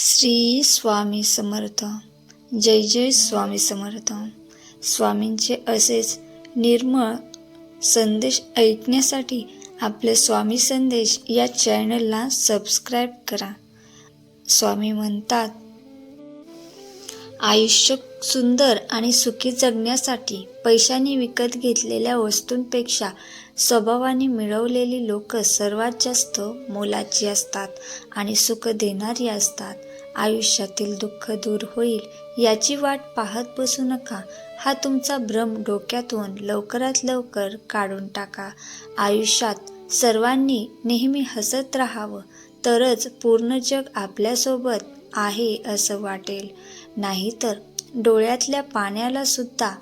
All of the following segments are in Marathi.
श्री स्वामी समर्थ. जय जय स्वामी समर्थ. स्वामींचे असेच निर्मळ संदेश ऐकण्यासाठी आपले स्वामी संदेश या चॅनलला सबस्क्राईब करा. स्वामी म्हणतात आयुष्य सुंदर आणि सुखी जगण्यासाठी पैशाने विकत घेतलेल्या वस्तूंपेक्षा स्वभावाने मिळवलेली लोक सर्वात जास्त मोलाची असतात आणि सुख देणारी असतात. आयुष्यातील दुःख दूर होईल याची वाट पाहत बसू नका. हा तुमचा भ्रम डोक्यातून लवकरात लवकर काढून टाका. आयुष्यात सर्वांनी नेहमी हसत राहावं. तरच पूर्ण जग आपल्यासोबत आहे असं वाटेल. नाहीतर डोळ्यातल्या पाण्याला सुद्धा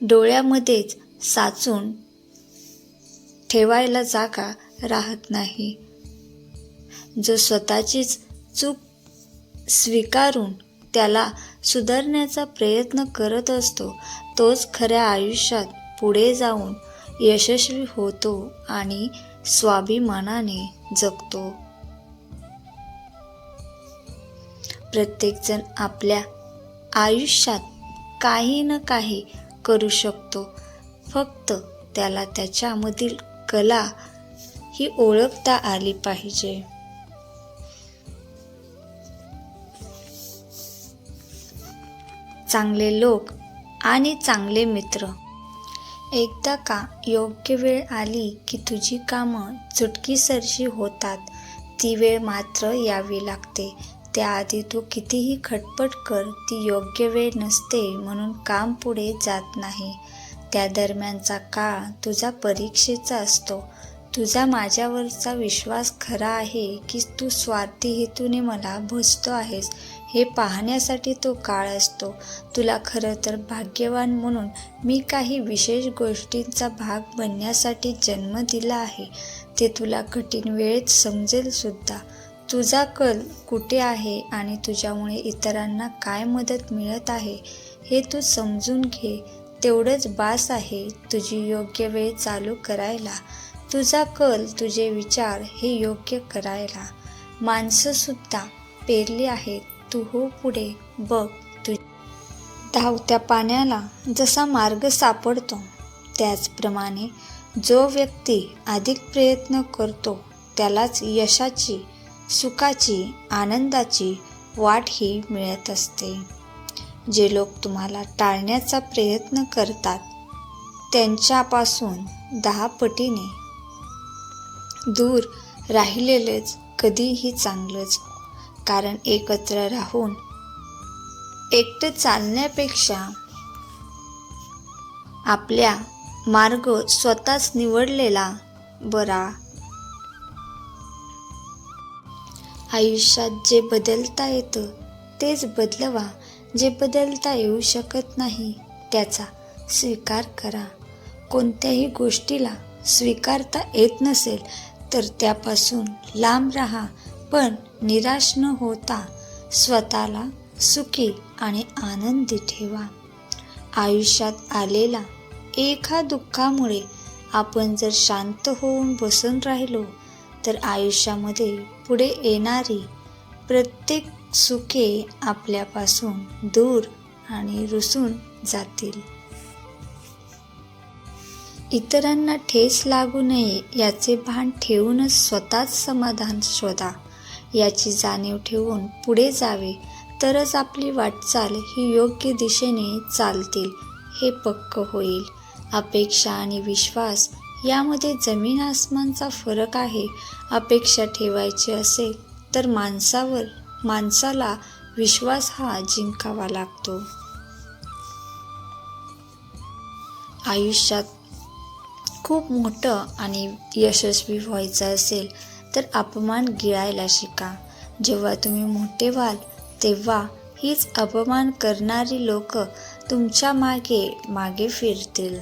डोळ्यामध्येच साचून ठेवायला जागा राहत नाही. जो स्वतःचीच चूक स्वीकारून त्याला सुधारण्याचा प्रयत्न करत असतो तोच खऱ्या आयुष्यात पुढे जाऊन यशस्वी होतो आणि स्वाभिमानाने जगतो. प्रत्येकजण आपल्या आयुष्यात काही ना काही करू शकतो. फक्त त्याला त्याच्यामधील कला ही ओळखता आली पाहिजे. चांगले लोक आणि चांगले मित्र. एकदा का योग्य वेळ आली की तुझी कामं चुटकीसरशी होतात ती वेळ मात्र यावी लागते. त्याआधी तू कितीही खटपट कर ती योग्य वेळ नसते म्हणून काम पुढे जात नाही. त्या दरम्यानचा काळ तुझा परीक्षेचा असतो. तुझा माझ्यावरचा विश्वास खरा आहे की तू स्वार्थी हेतूने मला भजतो आहेस. हे पाहण्यासाठी तो काळ असतो. तुला खरं तर भाग्यवान म्हणून मी काही विशेष गोष्टींचा भाग बनण्यासाठी जन्म दिला आहे. ते तुला कठीण वेळेत समजेल सुद्धा. तुझा कल कुठे आहे आणि तुझ्यामुळे इतरांना काय मदत मिळत आहे हे तू समजून घे. तेवढंच बास आहे तुझी योग्य वेळ चालू करायला. तुझा कल तुझे विचार हे योग्य करायला. माणसंसुद्धा पेरली आहेत. तू हो पुढे बघ तू धावत्या पाण्याला जसा मार्ग सापडतो त्याचप्रमाणे जो व्यक्ती अधिक प्रयत्न करतो त्यालाच यशाची सुखाची आनंदाची वाट ही मिळत असते. जे लोक तुम्हाला टाळण्याचा प्रयत्न करतात त्यांच्यापासून दहा पटीने दूर राहिलेलेच कधीही चांगलंच कारण एकत्र राहून एकटे चालण्यापेक्षा आपल्या मार्ग स्वतःच निवडलेला बरा. आयुष्यात जे बदलता येतं तेच बदलवा. जे बदलता येऊ शकत नाही त्याचा स्वीकार करा. कोणत्याही गोष्टीला स्वीकारता येत नसेल तर त्यापासून लांब राहा. पण निराश न होता स्वतःला सुखी आणि आनंदी ठेवा. आयुष्यात आलेला एका दुःखामुळे आपण जर शांत होऊन बसून राहिलो तर आयुष्यामध्ये पुढे येणारी प्रत्येक सुखे आपल्यापासून दूर आणि रुसून जातील. इतरांना ठेस लागू नये याचे भान ठेवूनच स्वतःच समाधान शोधा. याची जाणीव ठेवून पुढे जावे. तरच आपली वाटचाल ही योग्य दिशेने चालतील हे पक्क होईल. अपेक्षा आणि विश्वास यामध्ये जमीन आसमानचा फरक आहे. अपेक्षा ठेवायची असेल तर माणसावर माणसाला विश्वास हा जिंकावा लागतो. आयुष्यात खूप मोठं आणि यशस्वी व्हायचं असेल तर अपमान गिळायला शिका. जेव्हा तुम्ही मोठे व्हाल तेव्हा हीच अपमान करणारी लोक तुमच्या मागे मागे फिरतील.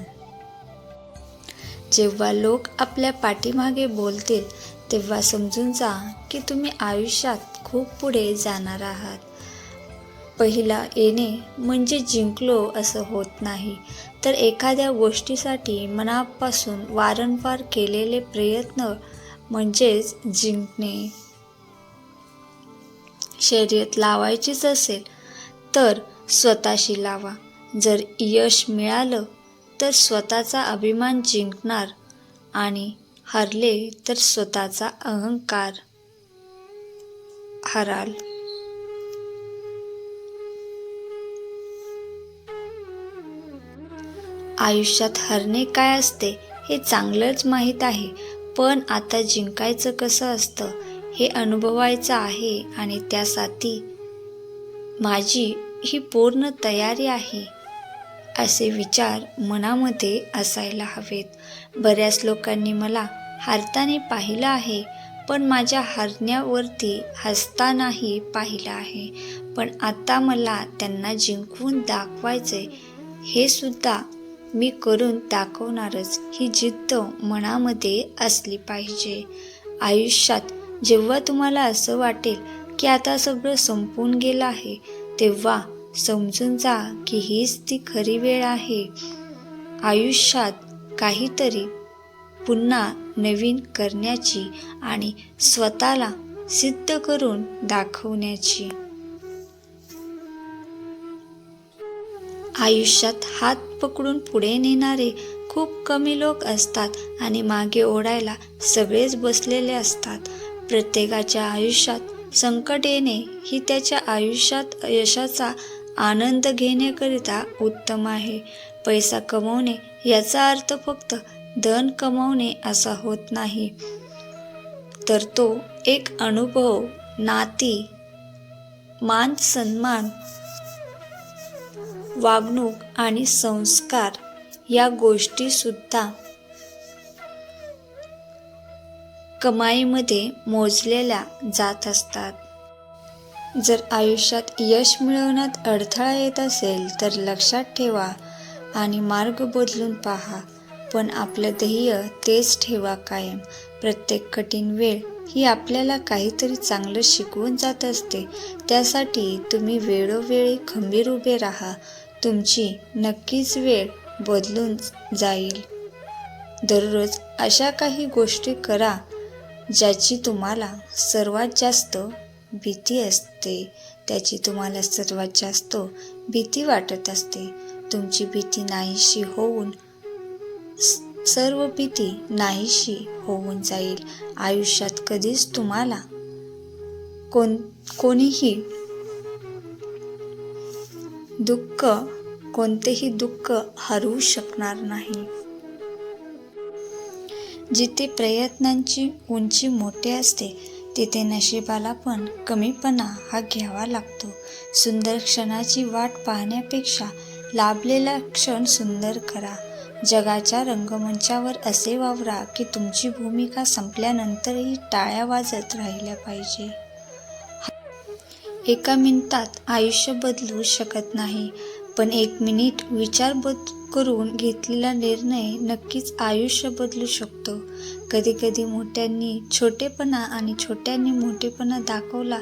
जेव्हा लोक आपल्या पाठीमागे बोलतील तेव्हा समजून जा की तुम्ही आयुष्यात खूप पुढे जाणार आहात. पहिला येणे म्हणजे जिंकलो असं होत नाही तर एखाद्या गोष्टीसाठी मनापासून वारंवार केलेले प्रयत्न म्हणजेच जिंकणे. शर्यत लावायचीच असेल तर स्वतःशी लावा. जर यश मिळालं तर स्वतःचा अभिमान जिंकणार आणि हरले तर स्वतःचा अहंकार हराल. आयुष्यात हरणे काय असते हे चांगलंच माहीत आहे. पण आता जिंकायचं कसं असतं हे अनुभवायचं आहे आणि त्यासाठी माझी ही पूर्ण तयारी आहे असे विचार मनामध्ये असायला हवेत. बऱ्याच लोकांनी मला हारताना पाहिलं आहे पण माझ्या हरण्यावरती हसतानाही पाहिलं आहे. पण आता मला त्यांना जिंकवून दाखवायचे हे सुद्धा मी करून दाखवणारच ही जिद्द मनामध्ये असली पाहिजे. आयुष्यात जेव्हा तुम्हाला असं वाटेल की आता सगळं संपून गेलं आहे तेव्हा समजून जा की हीच ती खरी वेळ आहे. आयुष्यात काहीतरी पुन्हा नवीन करण्याची आणि स्वतःला सिद्ध करून दाखवण्याची. आयुष्यात हात पकडून पुढे नेणारे खूप कमी लोक असतात आणि मागे ओढायला सगळेच बसलेले असतात. प्रत्येकाच्या आयुष्यात संकट येणे ही त्याच्या आयुष्यात यशाचा आनंद घेण्याकरिता उत्तम आहे. पैसा कमवणे याचा अर्थ फक्त धन कमवणे असा होत नाही. तर तो एक अनुभव नाती मान सन्मान वागणूक आणि संस्कार या गोष्टीसुद्धा कमाईमध्ये मोजलेल्या जात असतात. जर आयुष्यात यश मिळवण्यात अडथळा येत असेल तर लक्षात ठेवा आणि मार्ग बदलून पहा. पण आपलं ध्येय तेच ठेवा कायम. प्रत्येक कठीण वेळ ही आपल्याला काहीतरी चांगलं शिकवून जात असते. त्यासाठी तुम्ही वेळोवेळी खंबीर उभे राहा. तुमची नक्कीच वेळ बदलून जाईल. दररोज अशा काही गोष्टी करा ज्याची तुम्हाला सर्वात जास्त भीती असते. त्याची तुम्हाला सर्वात जास्त भीती वाटत असते. तुमची भीती नाहीशी होऊन सर्व भीती नाहीशी होऊन जाईल. आयुष्यात कधीच तुम्हाला कोण कोणीही दुःख कोणतेही दुःख हरवू शकणार नाही. जिथे प्रयत्नांची उंची मोठी असते तिथे नशिबाला पण कमीपणा हा घ्यावा लागतो. सुंदर क्षणाची वाट पाहण्यापेक्षा लाभलेला क्षण सुंदर करा. जगाच्या रंगमंचावर असे वावरा की तुमची भूमिका संपल्यानंतरही टाळ्या वाजत राहिल्या पाहिजे. एका मिनिटात आयुष्य बदलू शकत नाही. पण एक मिनिट विचार बद करून घेतलेला निर्णय नक्कीच आयुष्य बदलू शकतो. कधी कधी मोठ्यांनी छोटेपणा आणि छोट्यांनी मोठेपणा दाखवला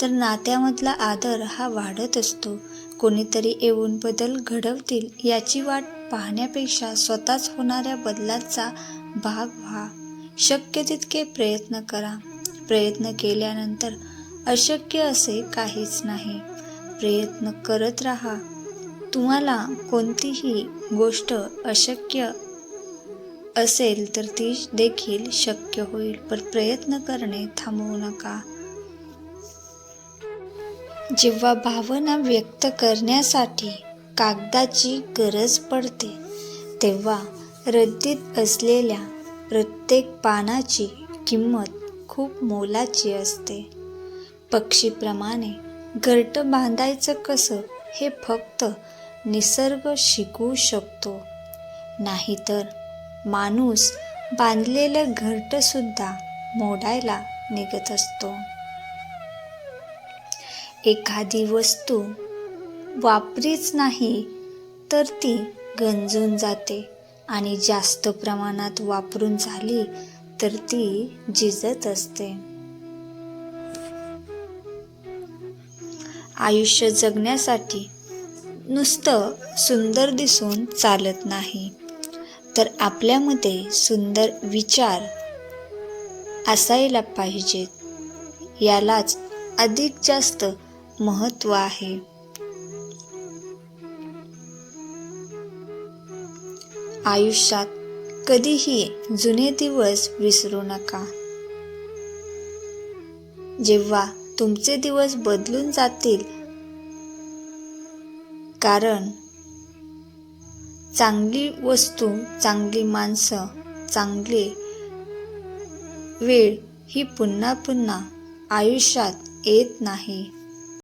तर नात्यामधला आदर हा वाढत असतो. कोणीतरी येऊन बदल घडवतील याची वाट पाहण्यापेक्षा स्वतःच होणाऱ्या बदलाचा भाग व्हा. शक्य तितके प्रयत्न करा. प्रयत्न केल्यानंतर अशक्य असे काहीच नाही. प्रयत्न करत राहा. तुम्हाला कोणतीही गोष्ट अशक्य असेल तर ती देखील शक्य होईल पण प्रयत्न करणे थांबवू नका. जेव्हा भावना व्यक्त करण्यासाठी कागदाची गरज पडते तेव्हा रद्दीत असलेल्या प्रत्येक पानाची किंमत खूप मोलाची असते. पक्षीप्रमाणे घरटं बांधायचं कसं हे फक्त निसर्ग शिकवू शकतो. नाहीतर माणूस बांधलेलं घरटंसुद्धा मोडायला निघत असतो. एखादी वस्तू वापरीच नाही तर ती गंजून जाते आणि जास्त प्रमाणात वापरून झाली तर ती झिजत असते. आयुष्य जगण्यासाठी नुसतं सुंदर दिसून चालत नाही. तर आपल्यामध्ये सुंदर विचार असायला पाहिजेत. यालाच अधिक जास्त महत्त्व आहे. आयुष्यात कधीही जुने दिवस विसरू नका. जेव्हा तुमचे दिवस बदलून जातील. कारण चांगली वस्तू चांगली माणसं चांगले वेळ ही पुन्हा पुन्हा आयुष्यात येत नाही.